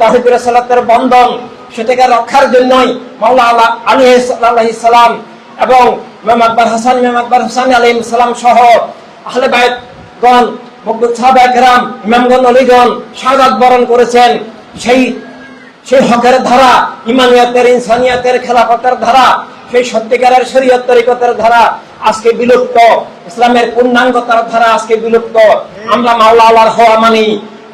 তাহিদ সালাতের বন্ধন সেটাকে রক্ষার জন্যই মাওলা আল্লাহ আলী সালাম এবং ইমাম আকবর হাসান, ইমাম আকবর হাসান আলী সালাম সহ আহলে বায়তগণ একরাম ইমামগণ, অলিগণ শাহাদাত বরণ করেছেন। সেই সেই হকের ধারা, ইমানিয়াতের, ইনসানিয়াতের, খেলাফতের ধারা, সেই সত্যিকারের শরীয়ত তরিকতের ধারা আজকে বিলুপ্ত। ইসলামের পূর্ণাঙ্গতার ধারা আজকে বিলুপ্ত। আমরা মাওলা আল্লাহর হওয়া মানি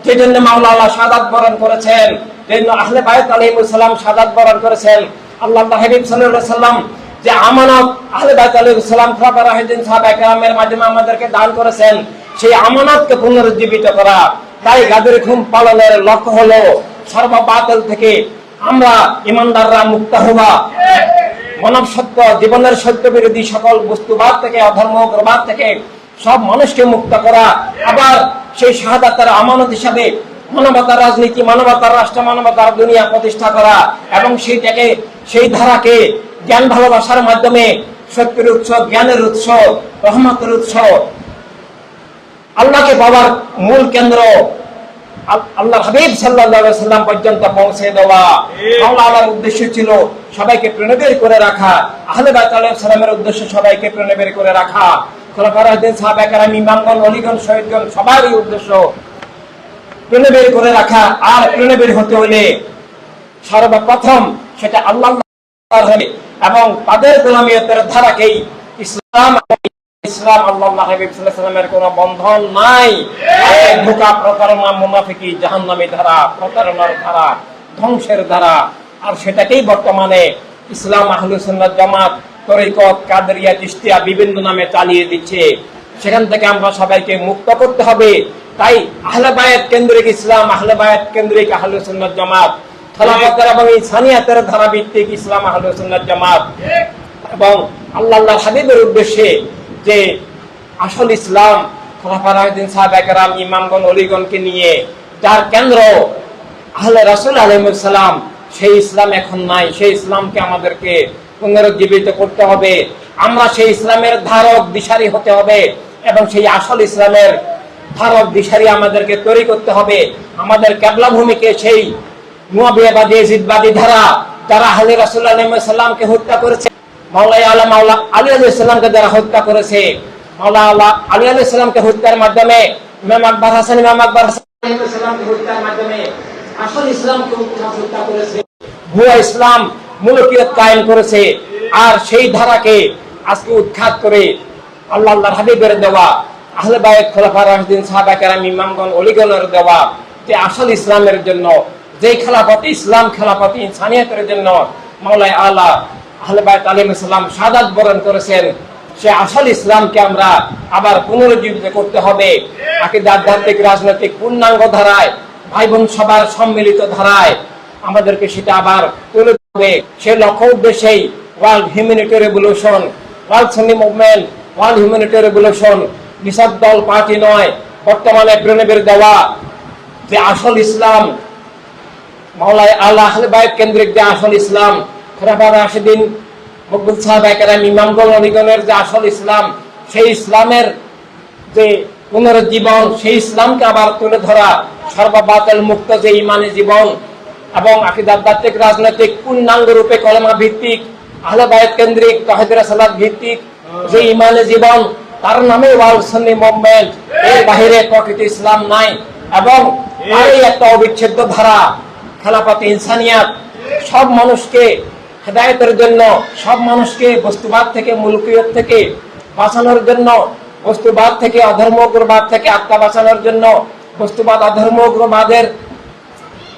যে জন্য মাওলা আল্লাহ সাদাত বরণ করেছেন জন্য আহলে বায়ত আলাইহিসসালাম সাদাত বরণ করেছেন। আল্লাহ হাবিব সাল্লাল্লাহু সাল্লাম যে আমানত আহলে বায়ত আলাইহিসসালাম খোলাফা রাশিদিন সাহাবা মাধ্যমে আমাদেরকে দান করেছেন, সেই আমানতকে পুনরুজ্জীবিত করা তাই গাদের ঘুম পালনের লক্ষ্য হলো সর্ববাতিল থেকে আমরা ইমানদাররা মুক্ত হওয়া। মানব সত্য, জীবনের সত্য বিরোধী সকল বস্তুবাদ থেকে, অধর্ম থেকে সব মানুষকে মুক্ত করা। আবার সেই শাহাদাতের আমানত হিসাবে মানবতার রাজনীতি মানবতার রাষ্ট্র মানবতার দুনিয়া প্রতিষ্ঠা করা এবং সেইটাকে সেই ধারাকে জ্ঞান ভালোবাসার মাধ্যমে সত্যের উৎস জ্ঞানের উৎস রহমতের উৎস আল্লাহকে পাওয়ার মূল কেন্দ্র আল্লাহ হাবিব সাল্লাল্লাহু সাল্লাম পর্যন্ত পৌঁছে দেওয়া। আল্লাহ আল্লাহর উদ্দেশ্য ছিল সবাইকে প্রণবের করে রাখা। আহলে সালামের উদ্দেশ্য সবাইকে প্রণবের করে রাখা। হতে হলে সর্বপ্রথম সেটা আল্লাহ এবং তাদের গোলামিয়তের ধারাকেই ইসলাম ইসলাম আল্লাহ হাবিব কোন বন্ধন নাই। ধোকা প্রতারণা, মুনাফিকি, জাহান্নামী ধারা, প্রতারণার ধারা, ধ্বংসের ধারা, আর সেটাকেই বর্তমানে ইসলাম আহলু জামাত তরিকত, কাদরিয়া চিস্তিয়া বিভিন্ন নামে চালিয়ে দিচ্ছে। সেখান থেকে আমরা সবাইকে মুক্ত করতে হবে। তাই আহলে বায়াত কেন্দ্রিক ইসলাম, আহলে বায়াত কেন্দ্রিক আহলু সুন্নাত জামাত খেলাফতের এবং ইনসানিয়াতের ধারা ভিত্তিক ইসলাম, আহলু সুন্নাত জামাত এবং আল্লাহ আল্লাহ হাবিবের উদ্দেশ্যে যে আসল ইসলাম খোলাফা রাহিদিন সাহাব একরাম ইমামগণ, অলিগণকে নিয়ে যার কেন্দ্র আহলে রাসুল আলহিমসালাম সেই ইসলাম এখন নাই। সেই ইসলামকে আমাদেরকে পুনরুজ্জীবিত করতে হবে। আমরা সেই ইসলামের ধারক, দিশারি হতে হবে এবং সেই আসল ইসলামের ধারক, দিশারি আমাদেরকে তৈরি করতে হবে। আমাদের কেবলা ভূমিকে সেই মুয়াবিয়াবাদী জিদবাদী ধারা যারা আহলে রাসুল আলহিমসাল্লামকে হত্যা করেছে মাওলাই আলা মাওলা আলী আলী ইসলামকে যারা হত্যা করেছে মাওলা আল্লাহ আলী আলী ইসলামকে হত্যার মাধ্যমে, ইমাম আকবর হাসান, ইমাম আকবর হাসান হত্যার মাধ্যমে আসল ইসলামকে হত্যা করেছে। ভুয়া ইসলাম মুলকিয়ত কায়েম করেছে। আর সেই ধারাকে আজকে উৎখাত করে আল্লাহ আল্লাহর হাবিবের দেওয়া, আহলে বায়ত খোলাফা রাশিদিন সাহাবা কেরাম, ইমামগণ, অলিগণের দেওয়া, যে আসল ইসলামের জন্য, যে খেলাফতি ইসলাম, খেলাফতি ইনসানিয়তের জন্য মাওলাই আল্লাহ আহলে বায়ত আলাইহিস সালাম শাহাদাত বরণ করেছেন। সে আসল ইসলামকে আমরা আবার পুনরুজ্জীবিত করতে হবে। আকিদা আধ্যাত্মিক, রাজনৈতিক, পূর্ণাঙ্গ ধারায় ভাই বোন সবার সম্মিলিত ধারায় আমাদেরকে সেটা আবার তুলে সে লক্ষ্য উদ্দেশ্যেই world humanity revolution world Sunni movement world humanity revolution Nishad দল পার্টি নয়, বর্তমানে প্রণবের দেওয়া যে আসল ইসলাম মাওলাই আল্লাহ আহলে কেন্দ্রিক যে আসল ইসলাম রাশিদিন মকবুল সাহাব ইমামগণ অলিগণের যে আসল ইসলাম, সেই ইসলামের যে পুনরুজ্জীবন, সেই ইসলামকে আবার তুলে ধরা সর্ববাতিল মুক্ত যে ইমানি জীবন এবং আকিদাত্মিক রাজনৈতিক পূর্ণাঙ্গ রূপে কলমা ভিত্তিক আহলে বায়ত কেন্দ্রিক, তাহিদুর সালাদ ভিত্তিক যে ইমানি জীবন, তার নামে ওয়ার্ল্ড সন্নি মুভমেন্ট, এর বাহিরে প্রকৃত ইসলাম নাই। এবং তারই একটা অবিচ্ছেদ্য ধারা খেলাপাতি ইনসানিয়াত, সব মানুষকে হেদায়তের জন্য, সব মানুষকে বস্তুবাদ থেকে, মুলকিয়ত থেকে বাঁচানোর জন্য, বস্তুবাদ থেকে, অধর্মগ্রবাদ থেকে আত্মা বাঁচানোর জন্য, বস্তুবাদ, অধর্মগ্রবাদের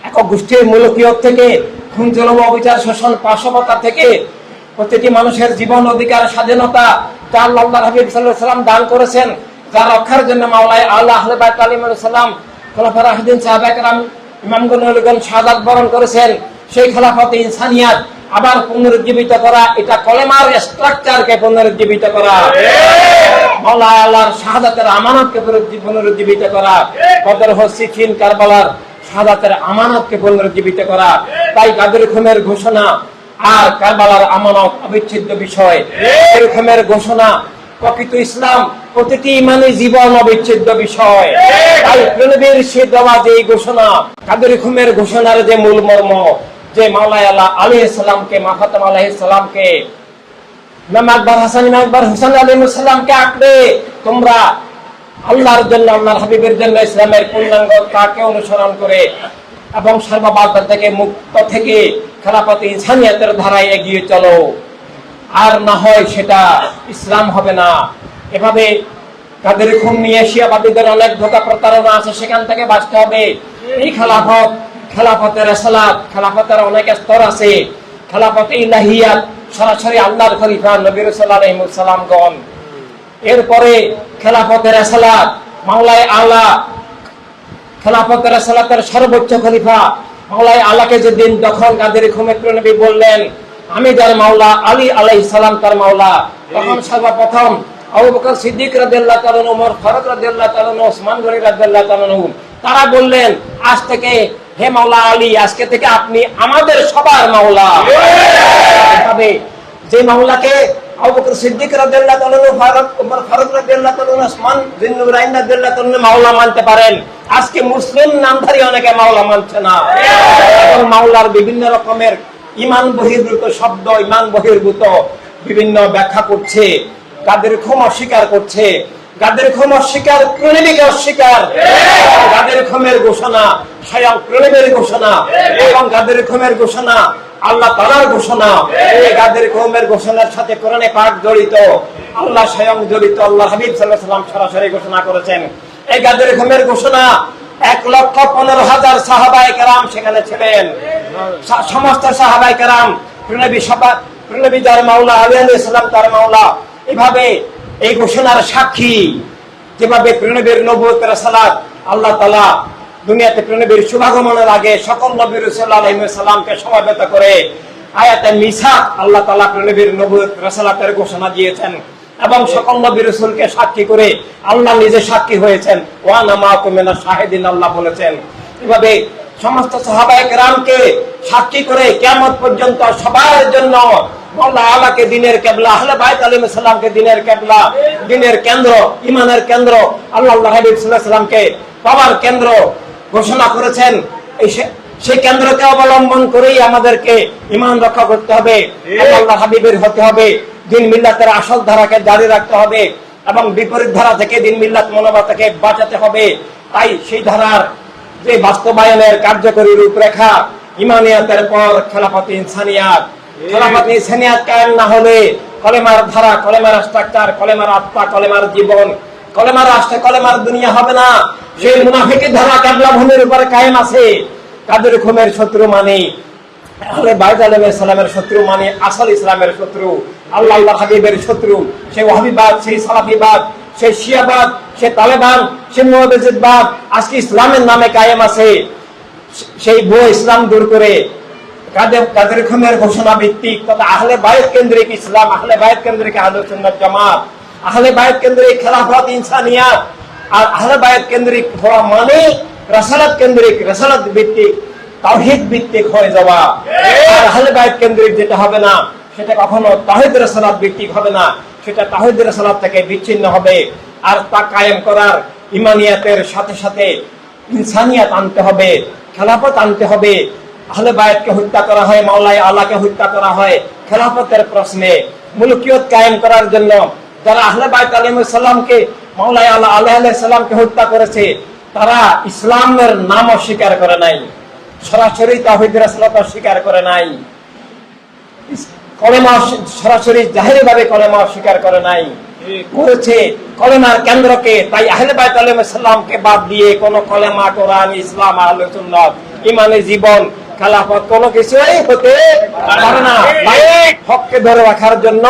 এক গোষ্ঠীর মূলকীয় থেকে খুন জলম অবিচার শোষণ পাশবতা থেকে প্রতিটি মানুষের জীবন অধিকার স্বাধীনতা যা আল্লাহ হাবিব সাল্লাহ সাল্লাম দান করেছেন যা রক্ষার জন্য মাওলায় আল্লাহ আহলে বাইত আলিম সাল্লাম খোলাফা রাহিদিন সাহাবাকরাম বরণ করেছেন। সেই খেলাফতে ইনসানিয়াত আবার পুনরুজ্জীবিত করা এটা কলেমার স্ট্রাকচারকে পুনরুজ্জীবিত করা। মাওলা আল্লাহর শাহাদাতের আমানতকে পুনরুজ্জী- পুনরুজ্জীবিত করা। কদর হসিফিন কারবালার শাহাদাতের আমানতকে পুনরুজ্জীবিত করা, তাই কাদের খুমের ঘোষণা? আর কারবালার আমানত অবিচ্ছেদ্য বিষয়। এরকমের ঘোষণা? প্রকৃত ইসলাম প্রতিটি ইমানি জীবন অবিচ্ছেদ্য বিষয়। তাই প্রণবীর সে দেওয়া যে ঘোষণা, কাদের খুমের ঘোষণার যে মূল মর্ম, যে আল্লাহ আলী মাফাতম আলাহ ইসলামকে ইমাম আকবর, হাসান ইমাম আকবর হোসেন আলী আঁকড়ে, তোমরা আল্লাহর জন্য, আল্লাহর হাবিবের জন্য ইসলামের পূর্ণাঙ্গ তাকে অনুসরণ করে এবং সর্ববাধা থেকে মুক্ত থেকে খেলাপতি ইনসানিয়াতের ধারায় এগিয়ে চলো। আর না হয় সেটা ইসলাম হবে না। এভাবে তাদের খুন নিয়ে শিয়াবাদীদের অনেক ধোকা প্রতারণা আছে, সেখান থেকে বাঁচতে হবে। এই খেলাফত খেলাফতের সালাত খেলাফতের অনেক স্তর আছে। খেলাফত ইলাহিয়াত সরাসরি আল্লাহর খলিফা নবী সাল্লাল্লাহু সাল্লামগণ এরপরে খেলাফতের সালাত, মাওলায় আল্লাহ খেলাফতের সালাতের সর্বোচ্চ খলিফা, মাওলায় আল্লাহকে যেদিন যখন কাদের নবী বললেন, আমি যার মাওলা, আলী আলাই সালাম তার মাওলা। তখন সর্বপ্রথম আবু বকর সিদ্দিক রাদিয়াল্লাহু তাআলা ওমর ফারুক রাদিয়াল্লাহু তাআলা ওসমান গনি রাদিয়াল্লাহু তাআলা তারা বললেন, আজ থেকে হে মাওলা আলী, আজকে থেকে আপনি আমাদের সবার মাওলা। যে মাওলাকে মাওলার বিভিন্ন রকমের ইমান বহির্ভূত শব্দ, ইমান বহির্ভূত বিভিন্ন ব্যাখ্যা করছে। কাদের ক্ষম অস্বীকার করছে। গাদের ক্ষম অস্বীকার প্রণবীকে অস্বীকার। গাদের ক্ষমের ঘোষণা, স্বয়ং প্রণবের ঘোষণা। এবং গাদের ক্ষমের ঘোষণা আল্লাহ তালার ঘোষণা। এই গাদের ক্ষমের ঘোষণার সাথে কোরআনে পাক জড়িত। আল্লাহ স্বয়ং জড়িত আল্লাহ হাবিব সাল্লাহ সাল্লাম সরাসরি ঘোষণা করেছেন। এই গাদের ক্ষমের ঘোষণা এক লক্ষ পনেরো হাজার সাহাবাই কেরাম সেখানে ছিলেন। সমস্ত সাহাবাই কেরাম প্রণবী সভা প্রণবী যার মাওলা আলী আলী ইসলাম তার মাওলা এভাবে এই ঘোষণার সাক্ষী যেভাবে প্রণবীর নবুতের সালাত আল্লাহ তালা দুনিয়াতে প্রণবীর শুভাগমনের আগে সকল নবীর সাল্লামকে সমাবেত করে আয়াতে মিসাক আল্লাহ তালা প্রণবীর নবুত রসালাতের ঘোষণা দিয়েছেন এবং সকল নবী রসুলকে সাক্ষী করে আল্লাহ নিজে সাক্ষী হয়েছেন। ওয়ান আমাকুমেনা শাহেদিন আল্লাহ বলেছেন। এভাবে সমস্ত সাহাবায়ে কেরামকে সাক্ষী করে কিয়ামত পর্যন্ত সবার জন্য আলাকে দিনের কেন্দ্র ইমানের কেন্দ্র, আল্লাহ হাবিব সাল্লাল্লাহু সাল্লামকে পাওয়ার কেন্দ্র। ঘোষণা করেছেন। এই সেই কেন্দ্রকে অবলম্বন করেই আমাদেরকে ইমান রক্ষা করতে হবে আল্লাহ হাবিবের হতে হবে দিন মিল্লাতের আসল ধারাকে জারি রাখতে হবে এবং বিপরীত ধারা থেকে দিন মিল্লাত মনোভাবটাকে বাঁচাতে হবে। তাই সেই ধারার যে বাস্তবায়নের কার্যকরী রূপরেখা ইমানিয়াতের পর খেলাফত ইনসানিয়াত। খেলাফত ইনসানিয়াত কায়েম না হলে কলেমার ধারা কলেমার স্ট্রাকচার কলেমার আত্মা কলেমার জীবন কলেমার রাষ্ট্রে কলেমার দুনিয়া হবে না। সেই মুনাফিকের ধারা কাবলা ভূমির উপরে কায়েম আছে। কাদের খুমের শত্রু মানে? আহলে শত্রু মানে আসল ইসলামের শত্রু। আল্লাহ আল্লাহ হাবিবের শত্রু। সেই ওয়াহাবিবাদ সেই সালাফিবাদ সেই শিয়াবাদ সেই তালেবান মুহাদ্দিসবাদ আজকে ইসলামের নামে কায়েম আছে। সেই ভুয়ো ইসলাম দূর করে। কাদের কাদের খুমের ঘোষণা ভিত্তিক তথা আহলে বায়ত কেন্দ্রিক ইসলাম, আহলে বায়ত কেন্দ্রিক আহলে জামাত আহলে বায়ত কেন্দ্রিক খেলাফত ইনসানিয়াত আর আহলে বায়ত কেন্দ্রিক হওয়া মানে রাসালাত কেন্দ্রিক রাসালাত ভিত্তিক তাওহীদ ভিত্তিক হয়ে যাওয়া আর আহলে বায়ত কেন্দ্রিক যেটা হবে না সেটা কখনো তাহিদ রাসালাত ভিত্তিক হবে না সেটা তাহিদ রাসালাত থেকে বিচ্ছিন্ন হবে। আর তা কায়েম করার ইমানিয়াতের সাথে সাথে ইনসানিয়াত আনতে হবে খেলাফত আনতে হবে। আহলে বায়াতকে হত্যা করা হয় মাওলাই আল্লাহকে হত্যা করা হয় খেলাফতের প্রশ্নে মুলকিয়ত কায়েম করার জন্য যারা আহলে বায়ত আলাইহিস সালামকে মাওলাই আল্লাহ আল্লাহ আলাইহিস সালামকে হত্যা করেছে, তারা ইসলামের নাম অস্বীকার করে নাই। সরাসরি তাহিদ রাসূলত অস্বীকার করে নাই। কলেমা সরাসরি ভাবে কলেমা অস্বীকার করে নাই। করেছে কলেমার কেন্দ্রকে, তাই আহলে বাইত আলাইহিস সালামকে বাদ দিয়ে কোন কলেমা, কোরআন, ইসলাম সুন্নাত, ইমানে জীবন খেলাফত কোন কিছুই হতে পারে না। হককে ধরে রাখার জন্য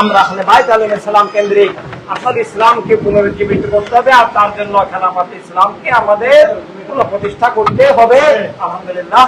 আমরা আসলে বাইত তালিম ইসলাম কেন্দ্রিক। আসল ইসলামকে পুনরুজ্জীবিত করতে হবে আর তার জন্য খেলাফত ইসলামকে আমাদের পুনঃপ্রতিষ্ঠা করতে হবে। আলহামদুলিল্লাহ